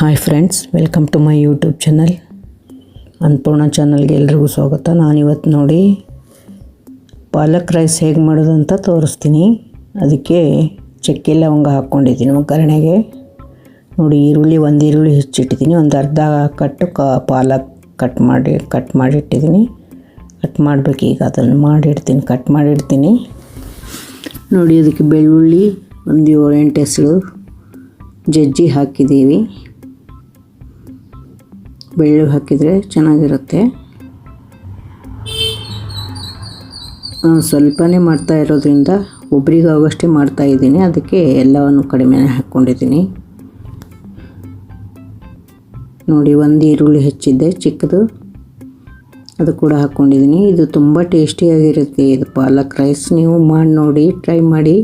Hi friends welcome to my YouTube channel Annapurna ಚಾನಲ್ಗೆ ಎಲ್ರಿಗೂ ಸ್ವಾಗತ. ನಾನಿವತ್ತು ನೋಡಿ ಪಾಲಕ್ ರೈಸ್ ಹೇಗೆ ಮಾಡೋದು ಅಂತ ತೋರಿಸ್ತೀನಿ. ಅದಕ್ಕೆ ಚಕ್ಕೆ ಲವಂಗ ಹಾಕ್ಕೊಂಡಿದ್ದೀನಿ ಒಗ್ಗರಣೆಗೆ ನೋಡಿ ಈರುಳ್ಳಿ ಒಂದು ಈರುಳ್ಳಿ ಹೆಚ್ಚಿಟ್ಟಿದ್ದೀನಿ, ಒಂದು ಅರ್ಧ ಕಟ್ಟು ಕ ಪಾಲಕ್ ಕಟ್ ಮಾಡಿ ಕಟ್ ಮಾಡಿಟ್ಟಿದ್ದೀನಿ. ಕಟ್ ಮಾಡಬೇಕು ಈಗ, ಅದನ್ನು ಮಾಡಿಡ್ತೀನಿ ಕಟ್ ಮಾಡಿಡ್ತೀನಿ. ನೋಡಿ ಅದಕ್ಕೆ ಬೆಳ್ಳುಳ್ಳಿ ಒಂದು ಏಳು ಎಂಟು ಹೆಸರು ಜಜ್ಜಿ ಹಾಕಿದ್ದೀವಿ. ಬೆಳ್ಳುಳ್ಳಿ ಹಾಕಿದರೆ ಚೆನ್ನಾಗಿರುತ್ತೆ. ಸ್ವಲ್ಪನೇ ಮಾಡ್ತಾ ಇರೋದ್ರಿಂದ ಒಬ್ರಿಗಾಗಷ್ಟೇ ಮಾಡ್ತಾ ಇದ್ದೀನಿ. ಅದಕ್ಕೆ ಎಲ್ಲವನ್ನು ಕಡಿಮೆ ಹಾಕ್ಕೊಂಡಿದ್ದೀನಿ. ನೋಡಿ, ಒಂದು ಈರುಳ್ಳಿ ಹೆಚ್ಚಿದ್ದೆ ಚಿಕ್ಕದು. ಅದು ಕೂಡ ಹಾಕ್ಕೊಂಡಿದ್ದೀನಿ. ಇದು ತುಂಬ ಟೇಸ್ಟಿಯಾಗಿರುತ್ತೆ. ಇದು ಪಾಲಕ್ ರೈಸ್. ನೀವು ಮಾಡಿ ನೋಡಿ, ಟ್ರೈ ಮಾಡಿ.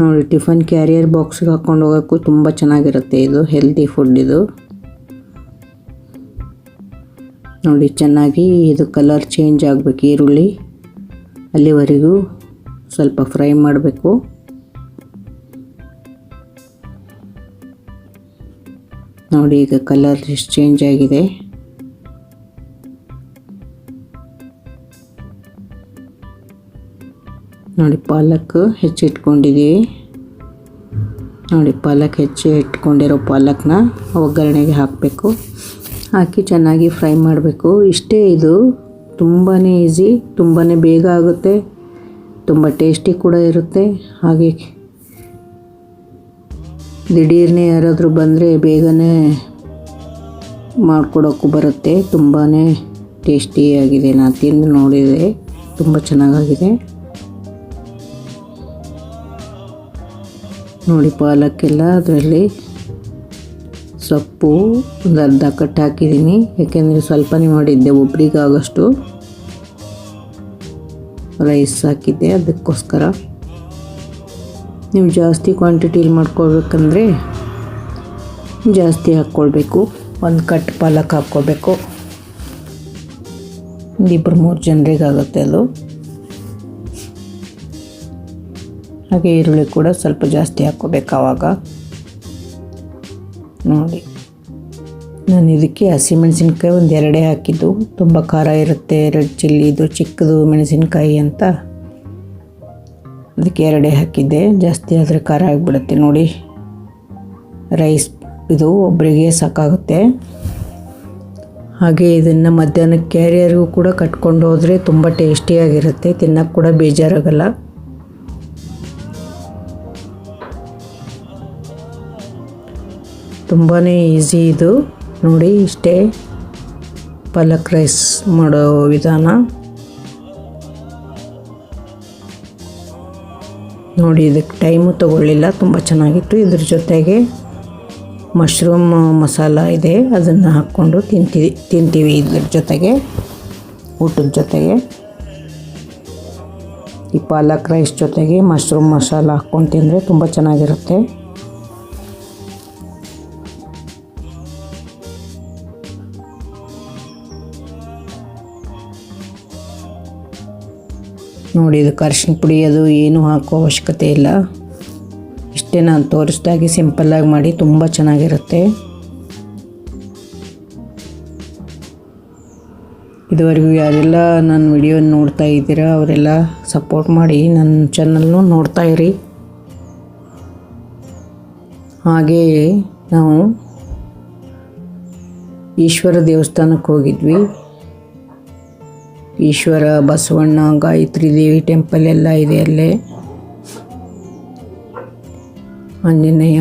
ನೋಡಿ, ಟಿಫನ್ ಕ್ಯಾರಿಯರ್ ಬಾಕ್ಸ್ಗೆ ಹಾಕ್ಕೊಂಡು ಹೋಗೋಕ್ಕೂ ತುಂಬ ಚೆನ್ನಾಗಿರುತ್ತೆ. ಇದು ಹೆಲ್ದಿ ಫುಡ್ ಇದು. ನೋಡಿ, ಚೆನ್ನಾಗಿ ಇದು ಕಲರ್ ಚೇಂಜ್ ಆಗಬೇಕು ಈರುಳ್ಳಿ. ಅಲ್ಲಿವರೆಗೂ ಸ್ವಲ್ಪ ಫ್ರೈ ಮಾಡಬೇಕು. ನೋಡಿ, ಈಗ ಕಲರ್ ಎಷ್ಟು ಚೇಂಜ್ ಆಗಿದೆ. ನೋಡಿ, ಪಾಲಕ್ ಹೆಚ್ಚಿಟ್ಕೊಂಡಿದ್ದೀವಿ ನೋಡಿ, ಪಾಲಕ್ ಹೆಚ್ಚಿ ಇಟ್ಕೊಂಡಿರೋ ಪಾಲಕ್ನ ಒಗ್ಗರಣೆಗೆ ಹಾಕಬೇಕು. ಹಾಕಿ ಚೆನ್ನಾಗಿ ಫ್ರೈ ಮಾಡಬೇಕು. ಇಷ್ಟೇ ಇದು. ತುಂಬಾ ಈಸಿ ತುಂಬಾ ಬೇಗ ಆಗುತ್ತೆ. ತುಂಬ ಟೇಸ್ಟಿ ಕೂಡ ಇರುತ್ತೆ. ಹಾಗೆ ದಿಢೀರ್ನೇ ಯಾರಾದರೂ ಬಂದರೆ ಬೇಗನೆ ಮಾಡಿಕೊಡೋಕ್ಕೂ ಬರುತ್ತೆ. ತುಂಬಾ ಟೇಸ್ಟಿಯಾಗಿದೆ. ನಾನು ತಿಂದು ನೋಡಿದೆ. ತುಂಬ ಚೆನ್ನಾಗಾಗಿದೆ. ನೋಡಿ ಪಾಲಕ್ಕೆಲ್ಲ, ಅದರಲ್ಲಿ ಸೊಪ್ಪು, ಒಂದು ಅರ್ಧ ಕಟ್ಟು ಹಾಕಿದ್ದೀನಿ. ಯಾಕೆಂದರೆ ಸ್ವಲ್ಪನೇ ಮಾಡಿದ್ದೆ, ಒಬ್ರಿಗಾಗಷ್ಟು ರೈಸ್ ಹಾಕಿದ್ದೆ, ಅದಕ್ಕೋಸ್ಕರ. ನೀವು ಜಾಸ್ತಿ ಕ್ವಾಂಟಿಟಿಲಿ ಮಾಡ್ಕೊಳ್ಬೇಕಂದ್ರೆ ಜಾಸ್ತಿ ಹಾಕ್ಕೊಳ್ಬೇಕು. ಒಂದು ಕಟ್ ಪಾಲಕ್ ಹಾಕ್ಕೋಬೇಕು ಒಂದು ಇಬ್ಬರು ಮೂರು ಜನರಿಗೆ ಆಗುತ್ತೆ ಅದು. ಹಾಗೆ ಈರುಳ್ಳಿ ಕೂಡ ಸ್ವಲ್ಪ ಜಾಸ್ತಿ ಹಾಕ್ಕೋಬೇಕು ಆವಾಗ. ನೋಡಿ. ನಾನು ಇದಕ್ಕೆ ಹಸಿಮೆಣಸಿನ್ಕಾಯಿ ಒಂದು ಎರಡೇ ಹಾಕಿದ್ದು. ತುಂಬ ಖಾರ ಇರುತ್ತೆ, ರೆಡ್ ಚಿಲ್ಲಿ, ಇದು ಚಿಕ್ಕದು ಮೆಣಸಿನ್ಕಾಯಿ ಅಂತ. ಅದಕ್ಕೆ ಎರಡೇ ಹಾಕಿದ್ದೆ. ಜಾಸ್ತಿ ಆದರೆ ಖಾರ ಆಗಿಬಿಡುತ್ತೆ ನೋಡಿ. ರೈಸ್ ಇದು ಒಬ್ಬರಿಗೆ ಸಾಕಾಗುತ್ತೆ. ಹಾಗೆ ಇದನ್ನು ಮಧ್ಯಾಹ್ನಕ್ಕೆ ಕ್ಯಾರಿಯರ್ಗೂ ಕೂಡ ಕಟ್ಕೊಂಡು ಹೋದರೆ ತುಂಬ ಟೇಸ್ಟಿಯಾಗಿರುತ್ತೆ. ತಿನ್ನೋಕ್ಕೆ ಕೂಡ ಬೇಜಾರಾಗಲ್ಲ. ತುಂಬಾ ಈಸಿ ಇದು. ನೋಡಿ, ಇಷ್ಟೇ ಪಾಲಕ್ ರೈಸ್ ಮಾಡೋ ವಿಧಾನ. ನೋಡಿ, ಇದಕ್ಕೆ ಟೈಮು ತಗೊಳ್ಳಿಲ್ಲ, ತುಂಬ ಚೆನ್ನಾಗಿತ್ತು. ಇದ್ರ ಜೊತೆಗೆ ಮಶ್ರೂಮ್ ಮಸಾಲ ಇದೆ, ಅದನ್ನು ಹಾಕ್ಕೊಂಡು ತಿಂತೀವಿ ತಿಂತೀವಿ ಇದ್ರ ಜೊತೆಗೆ, ಊಟದ ಜೊತೆಗೆ. ಈ ಪಾಲಕ್ ರೈಸ್ ಜೊತೆಗೆ ಮಶ್ರೂಮ್ ಮಸಾಲ ಹಾಕ್ಕೊಂಡು ತಿಂದರೆ ತುಂಬ ಚೆನ್ನಾಗಿರುತ್ತೆ. ನೋಡಿ ಇದಕ್ಕೆ ಅರಿಶಿನ ಪುಡಿ ಅದು ಏನೂ ಹಾಕೋ ಅವಶ್ಯಕತೆ ಇಲ್ಲ. ಇಷ್ಟೇ ನಾನು ತೋರಿಸ್ದಾಗಿ ಸಿಂಪಲ್ಲಾಗಿ ಮಾಡಿ, ತುಂಬ ಚೆನ್ನಾಗಿರುತ್ತೆ. ಇದುವರೆಗೂ ಯಾರೆಲ್ಲ ನನ್ನ ವಿಡಿಯೋ ನೋಡ್ತಾ ಇದ್ದೀರಾ, ಅವರೆಲ್ಲ ಸಪೋರ್ಟ್ ಮಾಡಿ ನನ್ನ ಚಾನಲ್ನು ನೋಡ್ತಾ ಇರಿ. ಹಾಗೆಯೇ ನಾವು ಈಶ್ವರ ದೇವಸ್ಥಾನಕ್ಕೆ ಹೋಗಿದ್ವಿ. ಈಶ್ವರ, ಬಸವಣ್ಣ, ಗಾಯತ್ರಿ ದೇವಿ ಟೆಂಪಲ್ ಎಲ್ಲ ಇದೆ ಅಲ್ಲೇ. ಆಂಜನೇಯ,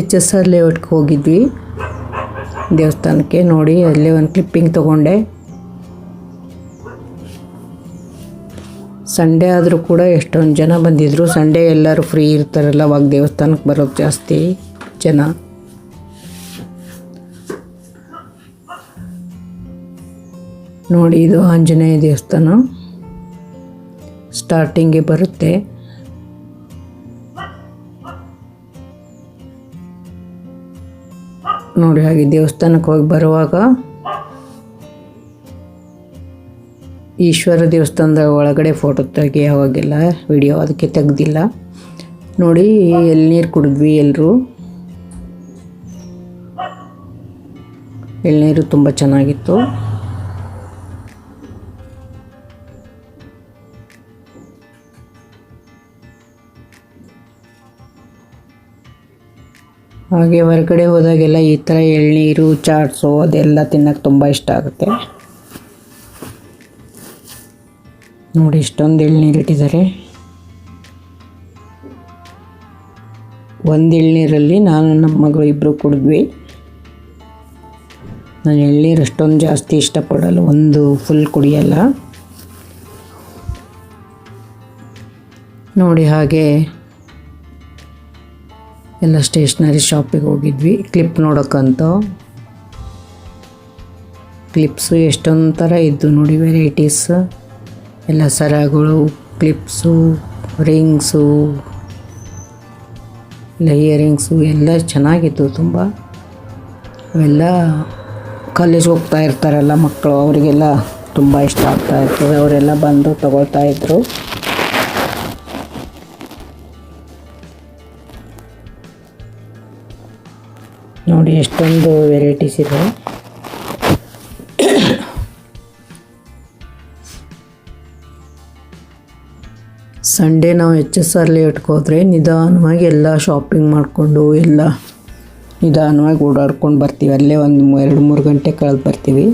ಎಚ್ ಎಸ್ ಆರ್ ಲೇಔಟ್ಗೆ ಹೋಗಿದ್ವಿ. ದೇವಸ್ಥಾನಕ್ಕೆ ನೋಡಿ, ಅಲ್ಲೇ ಒಂದು ಕ್ಲಿಪ್ಪಿಂಗ್ ತೊಗೊಂಡೆ. ಸಂಡೇ ಆದರೂ ಕೂಡ ಎಷ್ಟೊಂದು ಜನ ಬಂದಿದ್ದರು ಸಂಡೇ ಎಲ್ಲರೂ ಫ್ರೀ ಇರ್ತಾರಲ್ಲ, ಅವಾಗ ದೇವಸ್ಥಾನಕ್ಕೆ ಬರೋದು ಜಾಸ್ತಿ ಜನ. ನೋಡಿ, ಇದು ಆಂಜನೇಯ ದೇವಸ್ಥಾನ. ಸ್ಟಾರ್ಟಿಂಗ್ಗೆ ಬರುತ್ತೆ. ನೋಡಿ, ಹಾಗೆ ದೇವಸ್ಥಾನಕ್ಕೆ ಹೋಗಿ ಬರುವಾಗ ಈಶ್ವರ ದೇವಸ್ಥಾನದ ಒಳಗಡೆ ಫೋಟೋ ತೆಗಿಯೋವಾಗೆಲ್ಲ ವಿಡಿಯೋ ಅದಕ್ಕೆ ತೆಗ್ದಿಲ್ಲ. ನೋಡಿ ಎಳ್ನೀರು ಕುಡಿದ್ವಿ ಎಲ್ಲರೂ ಎಳ್ನೀರು ತುಂಬ ಚೆನ್ನಾಗಿತ್ತು. ಹಾಗೆ ಹೊರಗಡೆ ಹೋದಾಗೆಲ್ಲ ಈ ಥರ ಎಳ್ನೀರು, ಚಾಟ್ಸು ಅದೆಲ್ಲ ತಿನ್ನೋಕ್ಕೆ ತುಂಬ ಇಷ್ಟ ಆಗುತ್ತೆ. ನೋಡಿ ಇಷ್ಟೊಂದು ಎಳ್ನೀರು ಇಟ್ಟಿದ್ದಾರೆ. ಒಂದು ಎಳ್ನೀರಲ್ಲಿ ನಾನು ನಮ್ಮ ಮಗಳು ಇಬ್ಬರು ಕುಡಿದ್ವಿ. ನಾನು ಎಳ್ನೀರು ಅಷ್ಟೊಂದು ಜಾಸ್ತಿ ಇಷ್ಟಪಡಲ್ಲ, ಒಂದು ಫುಲ್ ಕುಡಿಯಲ್ಲ. ನೋಡಿ ಹಾಗೆ ಎಲ್ಲ ಸ್ಟೇಷ್ನರಿ ಶಾಪಿಗೆ ಹೋಗಿದ್ವಿ. ಕ್ಲಿಪ್ ನೋಡೋಕ್ಕಂತ. ಕ್ಲಿಪ್ಸು ಎಷ್ಟೊಂದು ಥರ ಇದ್ದು ನೋಡಿ ವೆರೈಟೀಸ್. ಎಲ್ಲ ಸರಗಳು, ಕ್ಲಿಪ್ಸು, ರಿಂಗ್ಸು ಇಲ್ಲ ಇಯರಿಂಗ್ಸು ಎಲ್ಲ ಚೆನ್ನಾಗಿತ್ತು ತುಂಬ. ಅವೆಲ್ಲ ಕಾಲೇಜ್ ಹೋಗ್ತಾ ಇರ್ತಾರಲ್ಲ ಮಕ್ಕಳು, ಅವರಿಗೆಲ್ಲ ತುಂಬ ಇಷ್ಟ ಆಗ್ತಾ ಇರ್ತದೆ. ಅವರೆಲ್ಲ ಬಂದು ತಗೊಳ್ತಾ ನೋಡಿ, ಎಷ್ಟೊಂದು ವೆರೈಟೀಸ್ ಇದೆ. ಸಂಡೇ ನಾವು ಎಚ್ ಎಸ್ ಆರ್ ಲೇಟ್ಗೆ ಹೋದರೆ ನಿಧಾನವಾಗಿ ಎಲ್ಲ ಶಾಪಿಂಗ್ ಮಾಡಿಕೊಂಡು ಎಲ್ಲ ನಿಧಾನವಾಗಿ ಓಡಾಡ್ಕೊಂಡು ಬರ್ತೀವಿ. ಅಲ್ಲೇ ಒಂದು ಎರಡು ಮೂರು ಗಂಟೆ ಕಳೆದು ಬರ್ತೀವಿ.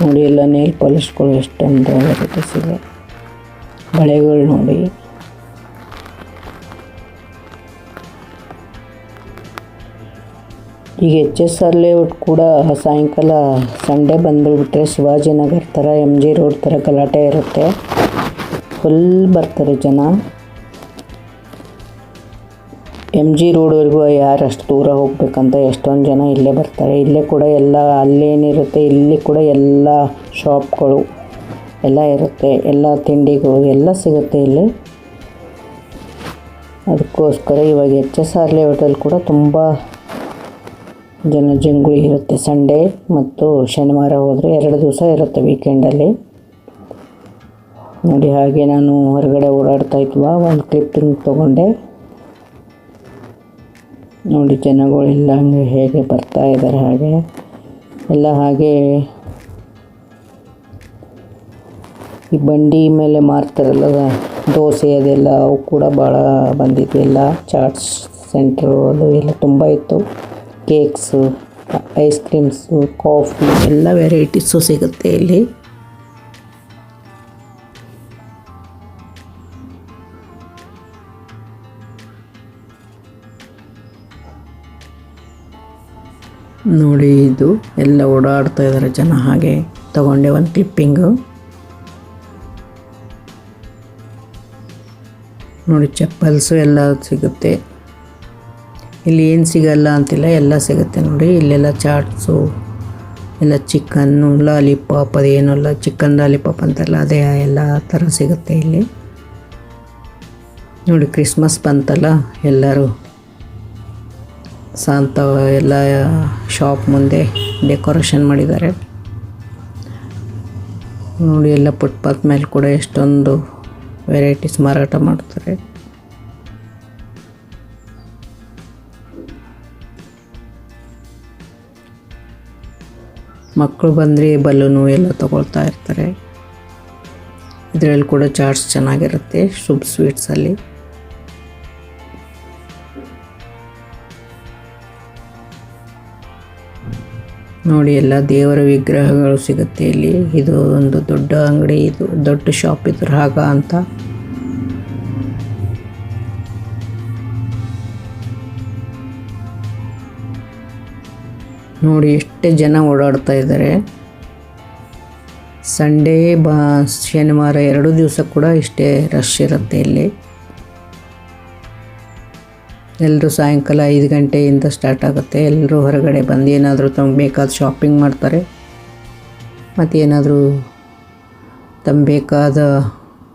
ನೋಡಿ, ಎಲ್ಲ ನೇಲ್ ಪಾಲಿಶ್ಗಳು ಎಷ್ಟೊಂದು ವೆರೈಟೀಸ್ ಇದೆ. ಬಳೆಗಳು ನೋಡಿ. ಈಗ ಎಚ್ ಎಸ್ ಆರ್ ಲೇಔಟ್ ಕೂಡ ಸಾಯಂಕಾಲ ಸಂಡೇ ಬಂದುಬಿಟ್ರೆ ಶಿವಾಜಿನಗರ್ ಥರ, ಎಂ ಜಿ ರೋಡ್ ಥರ ಗಲಾಟೆ ಇರುತ್ತೆ. ಫುಲ್ ಬರ್ತಾರೆ ಜನ. ಎಂ ಜಿ ರೋಡ್ವರೆಗೂ ಯಾರು ಅಷ್ಟು ದೂರ ಹೋಗಬೇಕಂತ ಎಷ್ಟೊಂದು ಜನ ಇಲ್ಲೇ ಬರ್ತಾರೆ. ಇಲ್ಲೇ ಕೂಡ ಎಲ್ಲ, ಅಲ್ಲೇನಿರುತ್ತೆ, ಇಲ್ಲಿ ಕೂಡ ಎಲ್ಲ ಶಾಪ್ಗಳು ಎಲ್ಲ ಇರುತ್ತೆ. ಎಲ್ಲ ತಿಂಡಿಗಳು ಎಲ್ಲ ಸಿಗುತ್ತೆ ಇಲ್ಲಿ. ಅದಕ್ಕೋಸ್ಕರ ಇವಾಗ ಎಚ್ ಎಸ್ ಆರ್ ಲೇಔಟಲ್ಲಿ ಕೂಡ ತುಂಬ ಜನ ಜಂಗುಳಿ ಇರುತ್ತೆ ಸಂಡೇ ಮತ್ತು ಶನಿವಾರ ಹೋದರೆ ಎರಡು ದಿವಸ ಇರುತ್ತೆ ವೀಕೆಂಡಲ್ಲಿ. ನೋಡಿ ಹಾಗೆ ನಾನು ಹೊರಗಡೆ ಓಡಾಡ್ತಾ ಇದ್ವಾ, ಒಂದು ಕ್ಲಿಪ್ಪಿಂಗ್ ತೊಗೊಂಡೆ. ನೋಡಿ ಜನಗಳೆಲ್ಲ ಹಂಗೆ ಹೇಗೆ ಬರ್ತಾ ಇದ್ದಾರೆ ಹಾಗೆ. ಎಲ್ಲ ಹಾಗೆ ಈ ಬಂಡಿ ಮೇಲೆ ಮಾರ್ತಾರಲ್ಲ, ದೋಸೆ ಅದೆಲ್ಲ, ಅವು ಕೂಡ ಭಾಳ ಬಂದಿತ್ತು ಎಲ್ಲ. ಚಾಟ್ಸ್ ಸೆಂಟ್ರು ಅದು ಎಲ್ಲ ತುಂಬ ಇತ್ತು. ಕೇಕ್ಸು, ಐಸ್ ಕ್ರೀಮ್ಸು, ಕಾಫಿ, ಎಲ್ಲ ವೆರೈಟೀಸು ಸಿಗುತ್ತೆ ಇಲ್ಲಿ. ನೋಡಿ ಇದು, ಎಲ್ಲ ಓಡಾಡ್ತಾ ಇದ್ದಾರೆ ಜನ ಹಾಗೆ. ತಗೊಂಡೆ ಒಂದು ಕ್ಲಿಪ್ಪಿಂಗು. ನೋಡಿ, ಚಪ್ಪಲ್ಸು ಎಲ್ಲ ಸಿಗುತ್ತೆ. ಇಲ್ಲಿ ಏನು ಸಿಗಲ್ಲ ಅಂತಿಲ್ಲ ಎಲ್ಲ ಸಿಗುತ್ತೆ ನೋಡಿ. ಇಲ್ಲೆಲ್ಲ ಚಾಟ್ಸು ಎಲ್ಲ ಚಿಕನ್ನು, ಲಾಲಿಪಾಪ್, ಅದೇನಲ್ಲ, ಚಿಕನ್ ಲಾಲಿಪಾಪ್ ಅಂತಾರಲ್ಲ ಅದೇ ಎಲ್ಲ ಥರ ಸಿಗುತ್ತೆ ಇಲ್ಲಿ. ನೋಡಿ, ಕ್ರಿಸ್ಮಸ್ ಬಂತಲ್ಲ ಎಲ್ಲರೂ. ಸಾಂತ ಎಲ್ಲ ಶಾಪ್ ಮುಂದೆ ಡೆಕೋರೇಷನ್ ಮಾಡಿದ್ದಾರೆ. ನೋಡಿ, ಎಲ್ಲ ಫುಟ್ಪಾತ್ ಮೇಲೆ ಕೂಡ ಎಷ್ಟೊಂದು ವೆರೈಟೀಸ್ ಮಾರಾಟ ಮಾಡ್ತಾರೆ. ಮಕ್ಕಳು ಬಂದರೆ ಬಲೂನು ಎಲ್ಲ ತಗೊಳ್ತಾ ಇರ್ತಾರೆ. ಇದರಲ್ಲಿ ಕೂಡ ಚಾಟ್ಸ್ ಚೆನ್ನಾಗಿರುತ್ತೆ, ಶುಭ್ ಸ್ವೀಟ್ಸಲ್ಲಿ ನೋಡಿ, ಎಲ್ಲ ದೇವರ ವಿಗ್ರಹಗಳು ಸಿಗುತ್ತೆ ಇಲ್ಲಿ. ಇದು ಒಂದು ದೊಡ್ಡ ಅಂಗಡಿ, ಇದು ದೊಡ್ಡ ಶಾಪ್ ಇದ್ರ ಹಾಗ ಅಂತ. ನೋಡಿ ಎಷ್ಟು ಜನ ಓಡಾಡ್ತಾ ಇದ್ದಾರೆ. ಸಂಡೇ ಬಾ, ಶನಿವಾರ ಎರಡು ದಿವಸ ಕೂಡ ಇಷ್ಟೇ ರಶ್ ಇರುತ್ತೆ ಇಲ್ಲಿ. ಎಲ್ಲರೂ ಸಾಯಂಕಾಲ ಐದು ಗಂಟೆಯಿಂದ ಸ್ಟಾರ್ಟ್ ಆಗುತ್ತೆ. ಎಲ್ಲರೂ ಹೊರಗಡೆ ಬಂದು ಏನಾದರೂ ತಮ್ಗೆ ಬೇಕಾದ ಶಾಪಿಂಗ್ ಮಾಡ್ತಾರೆ. ಮತ್ತು ಏನಾದರೂ ತಮ್ಗೆ ಬೇಕಾದ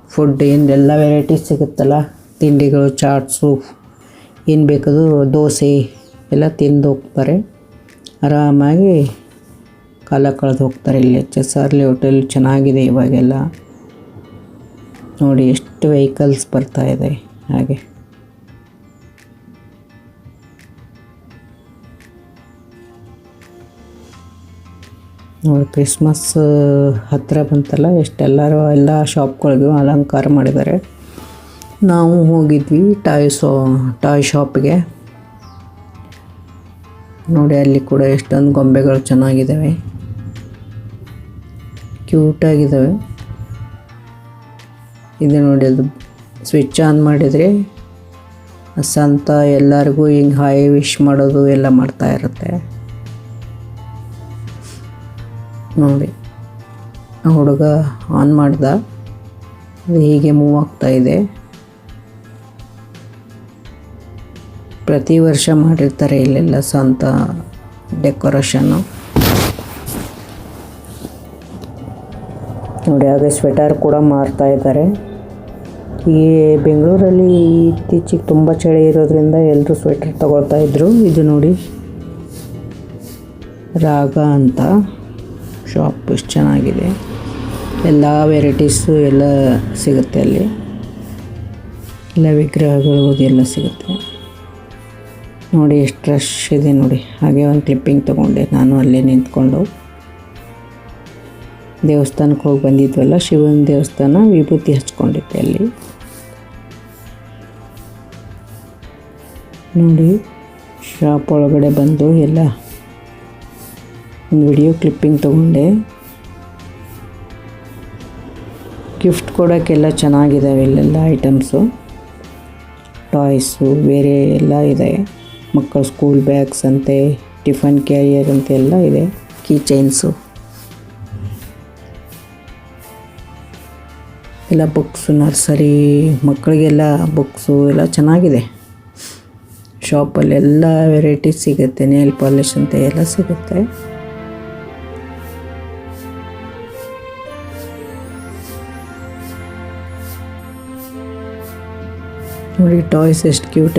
ಫುಡ್ ಏನೆಲ್ಲ ವೆರೈಟೀಸ್ ಸಿಗುತ್ತಲ್ಲ. ತಿಂಡಿಗಳು ಚಾಟ್ಸು ಏನು ಬೇಕದು ದೋಸೆ ಎಲ್ಲ ತಿಂದು ಹೋಗ್ತಾರೆ ಆರಾಮಾಗಿ ಕಾಲ ಕಳೆದು ಹೋಗ್ತಾರೆ. ಇಲ್ಲಿ ಎಚ್ ಎಸ್ ಹೋಟೆಲ್ ಚೆನ್ನಾಗಿದೆ ಇವಾಗೆಲ್ಲ. ನೋಡಿ ಎಷ್ಟು ವೆಹಿಕಲ್ಸ್ ಬರ್ತಾ ಇದೆ ಹಾಗೆ. ನೋಡಿ ಕ್ರಿಸ್ಮಸ್ ಹತ್ತಿರ ಬಂತಲ್ಲ, ಎಷ್ಟೆಲ್ಲರೂ ಎಲ್ಲ ಶಾಪ್ಗಳಿಗೂ ಅಲಂಕಾರ ಮಾಡಿದ್ದಾರೆ. ನಾವು ಹೋಗಿದ್ವಿ ಟಾಯ್ ಸೋ, ಟಾಯ್ ಶಾಪ್ಗೆ ನೋಡಿ, ಅಲ್ಲಿ ಕೂಡ ಎಷ್ಟೊಂದು ಗೊಂಬೆಗಳು ಚೆನ್ನಾಗಿದ್ದಾವೆ ಕ್ಯೂಟಾಗಿದ್ದಾವೆ ಇದು ನೋಡಿ, ಅದು ಸ್ವಿಚ್ ಆನ್ ಮಾಡಿದರೆ ಸಂತ ಎಲ್ಲರಿಗೂ ಹಿಂಗೆ ಹಾಯ್ ವಿಶ್ ಮಾಡೋದು ಎಲ್ಲ ಮಾಡ್ತಾ ಇರುತ್ತೆ. ನೋಡಿ ಹುಡುಗ ಆನ್ ಮಾಡ್ದ. ಅದು ಹೀಗೆ ಮೂವ್ ಆಗ್ತಾ ಇದೆ. ಪ್ರತಿ ವರ್ಷ ಮಾಡಿರ್ತಾರೆ ಇಲ್ಲೆಲ್ಲ ಸ್ವಂತ ಡೆಕೋರೇಷನ್ನು. ನೋಡಿ, ಹಾಗೆ ಸ್ವೆಟರ್ ಕೂಡ ಮಾರ್ತಾ ಇದ್ದಾರೆ. ಈ ಬೆಂಗಳೂರಲ್ಲಿ ಇತ್ತೀಚೆಗೆ ತುಂಬ ಚಳಿ ಇರೋದ್ರಿಂದ ಎಲ್ಲರೂ ಸ್ವೆಟರ್ ತಗೊಳ್ತಾ ಇದ್ರು. ಇದು ನೋಡಿ, ರಾಗ ಅಂತ. ಶಾಪ್ ಎಷ್ಟು ಚೆನ್ನಾಗಿದೆ. ಎಲ್ಲ ವೆರೈಟೀಸು ಎಲ್ಲ ಸಿಗುತ್ತೆ ಅಲ್ಲಿ. ಎಲ್ಲ ವಿಗ್ರಹಗಳು ಎಲ್ಲ ಸಿಗುತ್ತೆ. ನೋಡಿ ಎಷ್ಟು ರಶ್ ಇದೆ ನೋಡಿ. ಹಾಗೆ ಒಂದು ಕ್ಲಿಪ್ಪಿಂಗ್ ತೊಗೊಂಡೆ. ನಾನು ಅಲ್ಲೇ ನಿಂತ್ಕೊಂಡು. ದೇವಸ್ಥಾನಕ್ಕೆ ಹೋಗಿ ಬಂದಿದ್ವಲ್ಲ, ಶಿವನ ದೇವಸ್ಥಾನ ವಿಭೂತಿ ಹಚ್ಕೊಂಡಿದ್ದೆ ಅಲ್ಲಿ. ನೋಡಿ ಶಾಪ್ ಒಳಗಡೆ ಬಂದು ಎಲ್ಲ ಒಂದು ವಿಡಿಯೋ ಕ್ಲಿಪ್ಪಿಂಗ್ ತೊಗೊಂಡೆ. ಗಿಫ್ಟ್ ಕೊಡೋಕ್ಕೆಲ್ಲ ಚೆನ್ನಾಗಿದ್ದಾವೆ ಇಲ್ಲೆಲ್ಲ ಐಟಮ್ಸು ಟಾಯ್ಸು ಬೇರೆ ಎಲ್ಲ ಇದೆ. ಮಕ್ಕಳ ಸ್ಕೂಲ್ ಬ್ಯಾಗ್ಸ್ ಅಂತೆ ಟಿಫನ್ ಕ್ಯಾರಿಯರ್ ಅಂತ ಎಲ್ಲ ಇದೆ. ಕೀ ಚೈನ್ಸು ಎಲ್ಲ ಬುಕ್ಸು ನರ್ಸರಿ ಮಕ್ಕಳಿಗೆಲ್ಲ ಬುಕ್ಸು ಎಲ್ಲ ಚೆನ್ನಾಗಿದೆ. ಶಾಪಲ್ಲಿ ಎಲ್ಲ ವೆರೈಟೀಸ್ ಸಿಗುತ್ತೆ ನೇಲ್ ಪಾಲಿಶ್ ಅಂತ ಎಲ್ಲ ಸಿಗುತ್ತೆ. ನೋಡಿ ಟಾಯ್ಸ್ ಎಷ್ಟು ಕ್ಯೂಟ್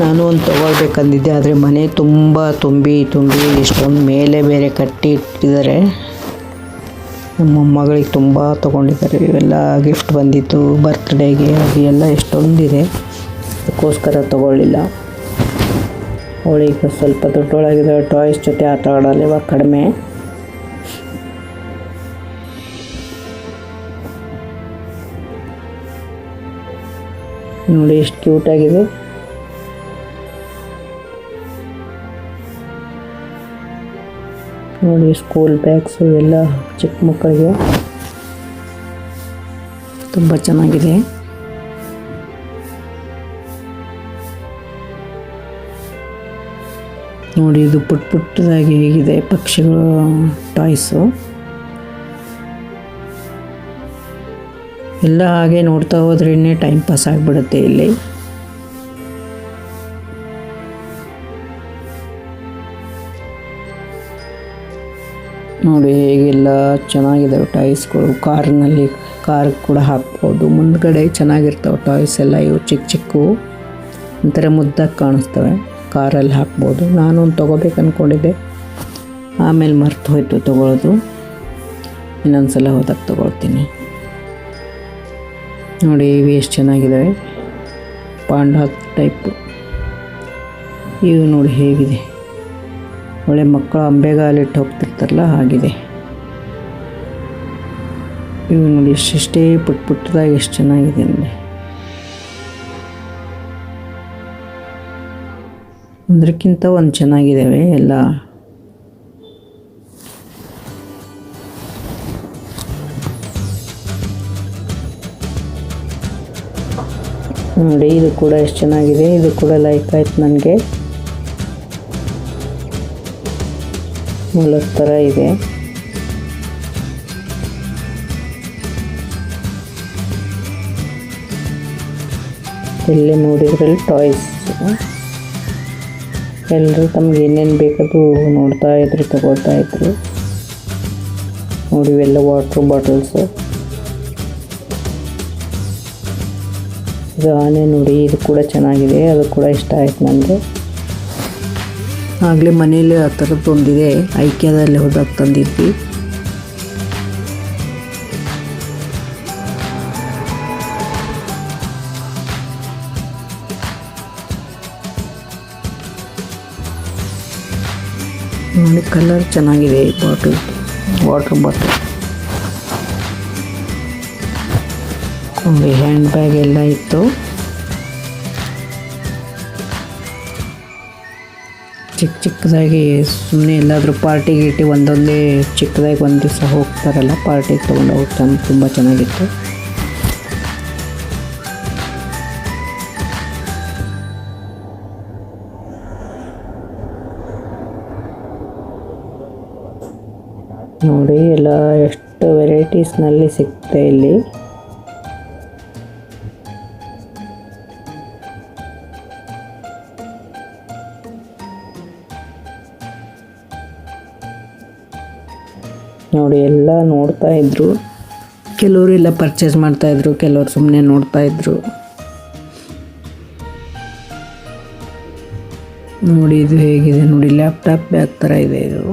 ನಾನು ಒಂದು ತೊಗೊಳ್ಬೇಕಂದಿದ್ದೆ, ಆದರೆ ಮನೆ ತುಂಬ ತುಂಬಿ ತುಂಬಿ ಇಷ್ಟೊಂದು ಮೇಲೆ ಬೇರೆ ಕಟ್ಟಿ ಇಟ್ಟಿದ್ದಾರೆ. ನಮ್ಮ ಮಗಳಿಗೆ ತುಂಬ ತೊಗೊಂಡಿದ್ದಾರೆ. ಇವೆಲ್ಲ ಗಿಫ್ಟ್ ಬಂದಿತ್ತು ಬರ್ತ್ಡೇಗೆ ಅದು ಎಲ್ಲ ಎಷ್ಟೊಂದಿದೆ. ಅದಕ್ಕೋಸ್ಕರ ತೊಗೊಳ್ಳಿಲ್ಲ. ಅವಳಿಗೆ ಸ್ವಲ್ಪ ದೊಡ್ಡೊಳಗಿದ್ದಾಳೆ ಟಾಯ್ಸ್ ಜೊತೆ ಆಟ ಆಡೋಲ್ಲ ಇವಾಗ ಕಡಿಮೆ. ನೋಡಿ, ಎಷ್ಟು ಕ್ಯೂಟಾಗಿದೆ ನೋಡಿ ಸ್ಕೂಲ್ ಬ್ಯಾಗ್ಸು ಎಲ್ಲ ಚಿಕ್ಕ ಮಕ್ಕಳಿಗೆ ತುಂಬ ಚೆನ್ನಾಗಿದೆ. ನೋಡಿ, ಇದು ಪುಟ್ ಪುಟ್ಟದಾಗಿ ಹೇಗಿದೆ ಪಕ್ಷಿಗಳು ಟಾಯ್ಸು. ಎಲ್ಲ ಹಾಗೆ ನೋಡ್ತಾ ಹೋದ್ರೇ ಟೈಮ್ ಪಾಸ್ ಆಗಿಬಿಡುತ್ತೆ ಇಲ್ಲಿ. ನೋಡಿ ಹೇಗೆಲ್ಲ ಚೆನ್ನಾಗಿದ್ದಾವೆ ಟಾಯ್ಸ್ಗಳು. ಕಾರ್ನಲ್ಲಿ ಕಾರ್ ಕೂಡ ಹಾಕ್ಬೋದು. ಮುಂದ್ಗಡೆ ಚೆನ್ನಾಗಿರ್ತಾವೆ ಟಾಯ್ಸ್ ಎಲ್ಲ, ಇವು ಚಿಕ್ಕ ಚಿಕ್ಕವು ಒಂಥರ ಮುದ್ದಾಗಿ ಕಾಣಿಸ್ತವೆ. ಕಾರಲ್ಲಿ ಹಾಕ್ಬೋದು. ನಾನು ಒಂದು ತೊಗೋಬೇಕು ಅಂದ್ಕೊಂಡಿದ್ದೆ ಆಮೇಲೆ ಮರ್ತು ಹೋಯ್ತು ತೊಗೊಳೋದು. ಇನ್ನೊಂದು ಸಲ ಹೋದಾಗ ತೊಗೊಳ್ತೀನಿ. ನೋಡಿ, ಇವು ಎಷ್ಟು ಚೆನ್ನಾಗಿದ್ದಾವೆ. Panda type. ಇವು ನೋಡಿ ಹೇಗಿದೆ. ಒಳ್ಳೆ ಮಕ್ಕಳು ಅಂಬೆಗಾಲಿಟ್ಟು ಹೋಗ್ತಿರ್ತಾರಲ್ಲ, ಹಾಗಿದೆ. ಇವು ನೋಡಿ ಎಷ್ಟೆಷ್ಟೇ ಪುಟ್ ಪುಟ್ಟದಾಗ ಎಷ್ಟು ಚೆನ್ನಾಗಿದೆ ಅಂದರೆ ಒಂದಕ್ಕಿಂತ ಒಂದು ಚೆನ್ನಾಗಿದ್ದಾವೆ ಎಲ್ಲ. ನೋಡಿ, ಇದು ಕೂಡ ಎಷ್ಟು ಚೆನ್ನಾಗಿದೆ. ಇದು ಕೂಡ ಲೈಕ್ ಆಯ್ತು ನನಗೆ. ಮೊಲದ ಥರ ಇದೆ. ಎಲ್ಲೇ ನೋಡಿದ್ರಲ್ಲಿ ಟಾಯ್ಸ್. ಎಲ್ಲರೂ ತಮ್ಗೆ ಏನೇನು ಬೇಕದು ನೋಡ್ತಾ ಇದ್ರು ತಗೋತಾ ಇದ್ರು. ನೋಡಿ, ಇವೆಲ್ಲ ವಾಟ್ರ್ ಬಾಟಲ್ಸು ಇದು ಆನೆ ನೋಡಿ, ಇದು ಕೂಡ ಚೆನ್ನಾಗಿದೆ. ಅದು ಕೂಡ ಇಷ್ಟ ಆಯ್ತು ನನಗೆ ಆಗಲೇ ಮನೇಲಿ ಆ ಥರದ್ದು ತೊಂದಿದೆ. ಐಕ್ಯದಲ್ಲಿ ಹೋದಾಗ ತಂದಿದ್ವಿ. ನೋಡಿ ಕಲರ್ ಚೆನ್ನಾಗಿದೆ ಈ ಬಾಟಲ್ ವಾಟರ್ ಬಾಟಲ್ ನೋಡಿ ಹ್ಯಾಂಡ್ ಬ್ಯಾಗ್ ಎಲ್ಲ ಇತ್ತು. ಚಿಕ್ಕ ಚಿಕ್ಕದಾಗಿ ಸುಮ್ಮನೆ ಎಲ್ಲಾದರೂ ಪಾರ್ಟಿ ಗೀಟಿ ಒಂದೊಂದೇ ಚಿಕ್ಕದಾಗಿ ಒಂದು ದಿವಸ ಹೋಗ್ತಾರಲ್ಲ ಪಾರ್ಟಿಗೆ ತೊಗೊಂಡು ಹೋಗ್ತಾನೆ, ತುಂಬ ಚೆನ್ನಾಗಿತ್ತು. ನೋಡಿ, ಎಲ್ಲ ಎಷ್ಟು ವೆರೈಟೀಸ್ನಲ್ಲಿ ಸಿಗ್ತಾ ಇಲ್ಲಿ. ನೋಡಿ, ಎಲ್ಲ ನೋಡ್ತಾ ಇದ್ರು. ಕೆಲವರು ಎಲ್ಲ ಪರ್ಚೇಸ್ ಮಾಡ್ತಾ ಇದ್ರು, ಕೆಲವರು ಸುಮ್ಮನೆ ನೋಡ್ತಾ ಇದ್ರು. ನೋಡಿ, ಇದು ಹೇಗಿದೆ ನೋಡಿ ಲ್ಯಾಪ್ಟಾಪ್ ಬ್ಯಾಗ್ ಥರ ಇದೆ ಇದು.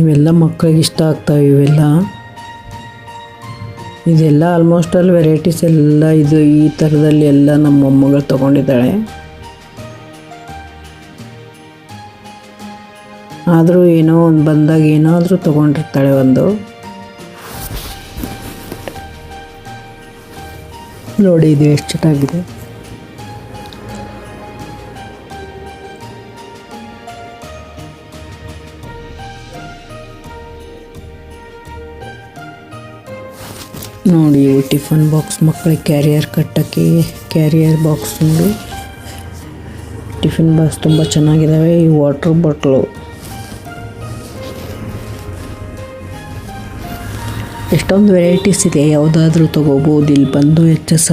ಇವೆಲ್ಲ ಮಕ್ಕಳಿಗೆ ಇಷ್ಟ ಆಗ್ತಾವೆ ಇವೆಲ್ಲ. ಇದೆಲ್ಲ ಆಲ್ಮೋಸ್ಟ್ ಆಲ್ ವೆರೈಟೀಸ್ ಎಲ್ಲ ಇದು ಈ ಥರದಲ್ಲಿ ಎಲ್ಲ ನಮ್ಮ ಮೊಮ್ಮಗಳು ತೊಗೊಂಡಿದ್ದಾಳೆ. ಆದರೂ ಏನೋ ಒಂದು ಬಂದಾಗ ಏನಾದರೂ ತೊಗೊಂಡಿರ್ತಾಳೆ ಒಂದು. ನೋಡಿ ಇದು ಎಷ್ಟು ಚೆನ್ನಾಗಿದೆ. ಟಿಫನ್ ಬಾಕ್ಸ್ ಮಕ್ಕಳ ಕ್ಯಾರಿಯರ್ ಕಟ್ಟಕ್ಕೆ ಕ್ಯಾರಿಯರ್ ಬಾಕ್ಸ್ ನೋಡಿ. ಟಿಫಿನ್ ಬಾಕ್ಸ್ ತುಂಬ ಚೆನ್ನಾಗಿದ್ದಾವೆ ಈ ವಾಟರ್ ಬಾಟ್ಲು. ಎಷ್ಟೊಂದು ವೆರೈಟೀಸ್ ಇದೆ. ಯಾವುದಾದ್ರೂ ತೊಗೋಬೋದು. ಇಲ್ಲಿ ಬಂದು ಎಚ್ ಎಸ್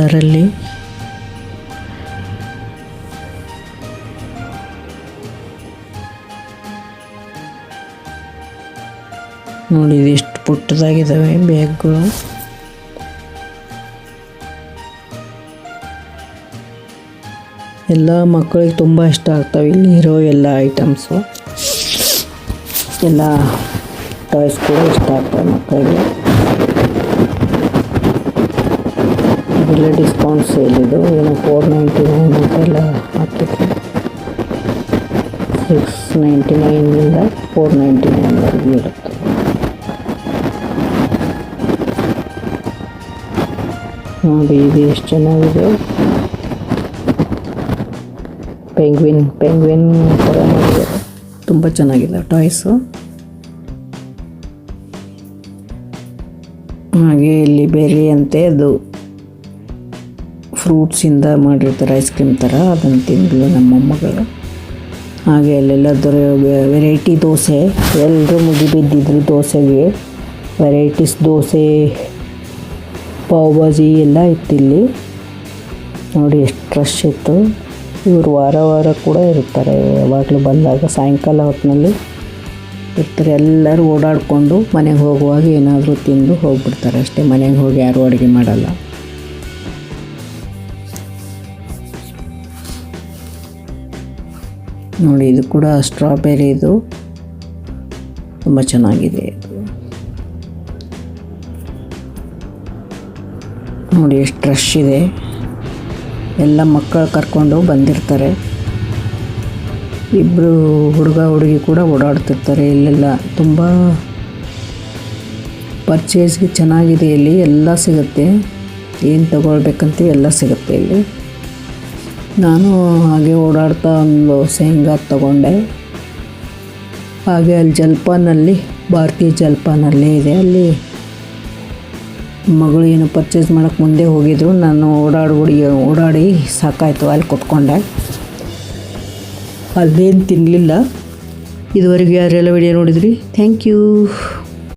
ನೋಡಿ, ಇದು ಎಷ್ಟು ಪುಟ್ಟದಾಗಿದ್ದಾವೆ ಬ್ಯಾಗ್ಗಳು. ಎಲ್ಲ ಮಕ್ಕಳಿಗೆ ತುಂಬ ಇಷ್ಟ ಆಗ್ತವೆ. ಇಲ್ಲಿ ಇರೋ ಎಲ್ಲ ಐಟಮ್ಸು ಎಲ್ಲ ಟಾಯ್ಸ್ ಕೂಡ ಇಷ್ಟ ಆಗ್ತವೆ ಮಕ್ಕಳಿಗೆ. ಇದೆಲ್ಲ ಡಿಸ್ಕೌಂಟ್ ಸೇಲ್ ಇದು ಏನೋ ಫೋರ್ ನೈಂಟಿ ನೈನ್ ಅಂತೆಲ್ಲ ಹಾಕಿದ್ರು. ಸಿಕ್ಸ್ ನೈಂಟಿ ನೈನಿಂದ ಫೋರ್ ನೈಂಟಿ ನೈನ್ವರೆಗೂ ಇರುತ್ತೆ. ನೋಡಿ, ಇದು ಎಷ್ಟು ಚೆನ್ನಾಗಿದೆ. ಪೆಂಗ್ವಿನ್ ಪೆಂಗ್ವಿನ್ ಮಾಡಿದ್ದಾರೆ ತುಂಬ ಚೆನ್ನಾಗಿದೆ ಟಾಯ್ಸು. ಹಾಗೆ ಇಲ್ಲಿ ಬೇರೆ ಅಂತೆ ಅದು ಫ್ರೂಟ್ಸಿಂದ ಮಾಡಿರ್ತಾರೆ ಐಸ್ ಕ್ರೀಮ್ ಥರ ಅದನ್ನು ತಿಂದಳು ನಮ್ಮ ಮೊಮ್ಮಗಳು. ಹಾಗೆ ಅಲ್ಲೆಲ್ಲ ದೊರೆ ವೆರೈಟಿ ದೋಸೆ ಎಲ್ಲರೂ ಮುಗಿ ಬಿದ್ದಿದ್ರು ದೋಸೆಗೆ. ವೆರೈಟೀಸ್ ದೋಸೆ, ಪಾವ್ ಭಾಜಿ ಎಲ್ಲ ಇತ್ತು ಇಲ್ಲಿ. ನೋಡಿ ಎಷ್ಟು ರಶ್ ಇತ್ತು. ಇವರು ವಾರ ವಾರ ಕೂಡ ಇರ್ತಾರೆ. ಯಾವಾಗಲೂ ಬಂದಾಗ ಸಾಯಂಕಾಲ ಹೊತ್ತಿನಲ್ಲಿ ಇರ್ತಾರೆ. ಎಲ್ಲರೂ ಓಡಾಡಿಕೊಂಡು ಮನೆಗೆ ಹೋಗುವಾಗ ಏನಾದರೂ ತಿಂದು ಹೋಗ್ಬಿಡ್ತಾರೆ. ಅಷ್ಟೇ ಮನೆಗೆ ಹೋಗಿ ಯಾರೂ ಅಡುಗೆ ಮಾಡಲ್ಲ. ನೋಡಿ, ಇದು ಕೂಡ ಸ್ಟ್ರಾಬೆರಿ ಇದು. ತುಂಬ ಚೆನ್ನಾಗಿದೆ. ನೋಡಿ, ಎಷ್ಟು ರಶ್ ಇದೆ. ಎಲ್ಲ ಮಕ್ಕಳು ಕರ್ಕೊಂಡು ಬಂದಿರ್ತಾರೆ. ಇಬ್ಬರು ಹುಡುಗ ಹುಡುಗಿ ಕೂಡ ಓಡಾಡ್ತಿರ್ತಾರೆ. ಇಲ್ಲೆಲ್ಲ ತುಂಬ ಪರ್ಚೇಸ್ಗೆ ಚೆನ್ನಾಗಿದೆ ಇಲ್ಲಿ. ಎಲ್ಲ ಸಿಗುತ್ತೆ. ಏನು ತಗೊಳ್ಬೇಕಂತ ಎಲ್ಲ ಸಿಗುತ್ತೆ ಇಲ್ಲಿ. ನಾನು ಹಾಗೆ ಓಡಾಡ್ತಾ ಒಂದು ಶೇಂಗಾ ತಗೊಂಡೆ. ಹಾಗೆ ಅಲ್ಲಿ ಜಲ್ಪಾನಲ್ಲಿ ಭಾರತೀಯ ಜಲ್ಪಾನಲ್ಲೇ ಇದೆ. ಅಲ್ಲಿ ಮಗಳು ಏನು ಪರ್ಚೇಸ್ ಮಾಡೋಕ್ಕೆ ಮುಂದೆ ಹೋಗಿದ್ರು, ನಾನು ಓಡಾಡಿ ಓಡಾಡಿ ಸಾಕಾಯಿತು. ಅಲ್ಲಿ ಕೂತ್ಕೊಂಡೆ. ಅಲ್ಲೇನು ತಿನ್ನಲಿಲ್ಲ ಇದುವರೆಗೆ ಯಾರೆಲ್ಲ ವಿಡಿಯೋ ನೋಡಿದ್ರಿ? Thank you